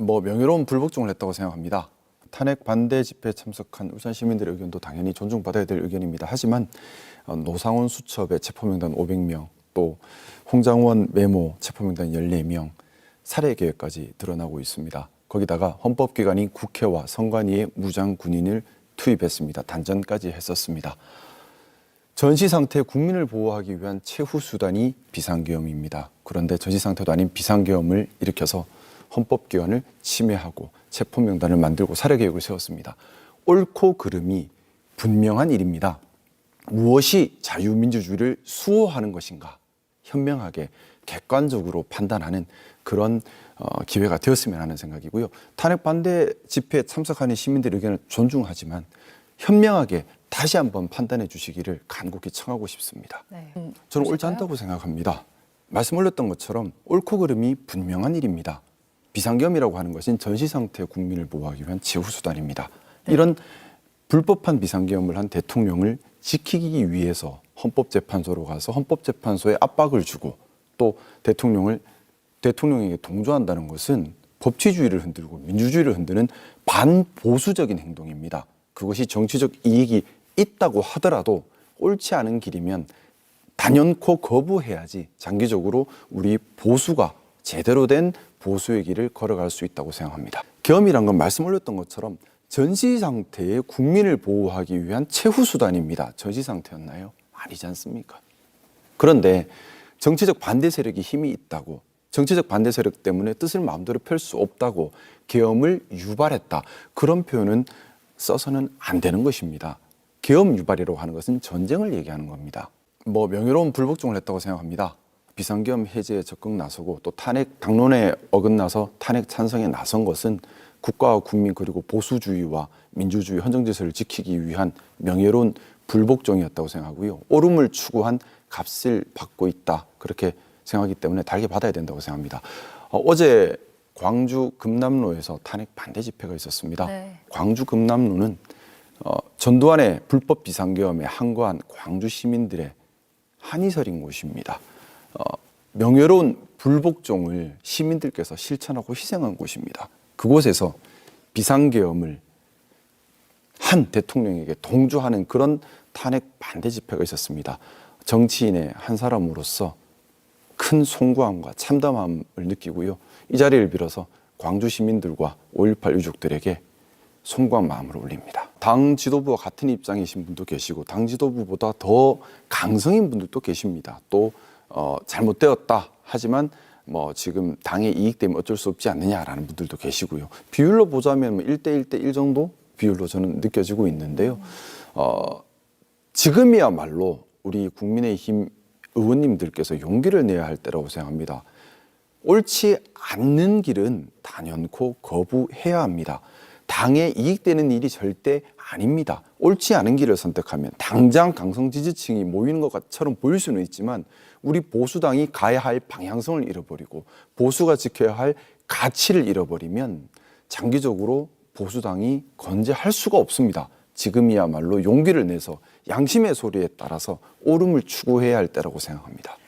뭐 명예로운 불복종을 했다고 생각합니다. 탄핵 반대 집회에 참석한 울산 시민들의 의견도 당연히 존중받아야 될 의견입니다. 하지만 어, 노상원 수첩의 체포명단 500명, 또 홍장원 메모 체포명단 14명, 살해 계획까지 드러나고 있습니다. 거기다가 헌법기관인 국회와 선관위에 무장 군인을 투입했습니다. 단전까지 했었습니다. 전시 상태 국민을 보호하기 위한 최후 수단이 비상계엄입니다. 그런데 전시 상태도 아닌 비상계엄을 일으켜서 헌법 기관을 침해하고 체포 명단을 만들고 살해 계획을 세웠습니다. 옳고 그름이 분명한 일입니다. 무엇이 자유민주주의를 수호하는 것인가 현명하게 객관적으로 판단하는 그런 어, 기회가 되었으면 하는 생각이고요. 탄핵 반대 집회에 참석하는 시민들의 의견을 존중하지만 현명하게 다시 한번 판단해 주시기를 간곡히 청하고 싶습니다. 네. 저는 옳지? 않다고 생각합니다. 말씀 올렸던 것처럼 옳고 그름이 분명한 일입니다. 비상계엄이라고 하는 것은 전시 상태 국민을 보호하기 위한 최후 수단입니다. 네. 이런 불법한 비상계엄을 한 대통령을 지키기 위해서 헌법재판소로 가서 헌법재판소에 압박을 주고 또 대통령을 대통령에게 동조한다는 것은 법치주의를 흔들고 민주주의를 흔드는 반보수적인 행동입니다. 그것이 정치적 이익이 있다고 하더라도 옳지 않은 길이면 단연코 거부해야지 장기적으로 우리 보수가 제대로 된 보수의 길을 걸어갈 수 있다고 생각합니다. 계엄이란 건 말씀 올렸던 것처럼 전시 상태의 국민을 보호하기 위한 최후 수단입니다. 전시 상태였나요? 아니지 않습니까? 그런데 정치적 반대 세력이 힘이 있다고 정치적 반대 세력 때문에 뜻을 마음대로 펼 수 없다고 계엄을 유발했다. 그런 표현은 써서는 안 되는 것입니다. 계엄 유발이라고 하는 것은 전쟁을 얘기하는 겁니다. 뭐 명예로운 불복종을 했다고 생각합니다. 비상계엄 해제에 적극 나서고 또 탄핵 당론에 어긋나서 탄핵 찬성에 나선 것은 국가와 국민 그리고 보수주의와 민주주의 헌정 질서를 지키기 위한 명예로운 불복종이었다고 생각하고요. 옳음을 추구한 값을 받고 있다 그렇게 생각하기 때문에 달게 받아야 된다고 생각합니다. 어, 제 광주 금남로에서 탄핵 반대 집회가 있었습니다. 네. 광주 금남로는 어, 전두환의 불법 비상계엄에 항거한 광주 시민들의 서린 곳입니다. 어, 명예로운 불복종을 시민들께서 실천하고 희생한 곳입니다. 그곳에서 비상계엄을 한 대통령에게 동조하는 그런 탄핵 반대 집회가 있었습니다. 정치인의 한 사람으로서 큰 송구함과 참담함을 느끼고요. 이 자리를 빌어서 광주 시민들과 5.18 유족들에게 송구한 마음을 올립니다. 당 지도부와 같은 입장이신 분도 계시고 당 지도부보다 더 강성인 분들도 계십니다. 또 어, 잘못되었다 하지만 뭐 지금 당의 이익 때문에 어쩔 수 없지 않느냐라는 분들도 계시고요. 비율로 보자면 뭐 1대 1대 1 정도 비율로 저는 느껴지고 있는데요. 어, 지금이야말로 우리 국민의힘 의원님들께서 용기를 내야 할 때라고 생각합니다. 옳지 않는 길은 단연코 거부해야 합니다. 당에 이익되는 일이 절대 아닙니다. 옳지 않은 길을 선택하면 당장 강성 지지층이 모이는 것처럼 보일 수는 있지만 우리 보수당이 가야 할 방향성을 잃어버리고 보수가 지켜야 할 가치를 잃어버리면 장기적으로 보수당이 건재할 수가 없습니다. 지금이야말로 용기를 내서 양심의 소리에 따라서 옳음을 추구해야 할 때라고 생각합니다.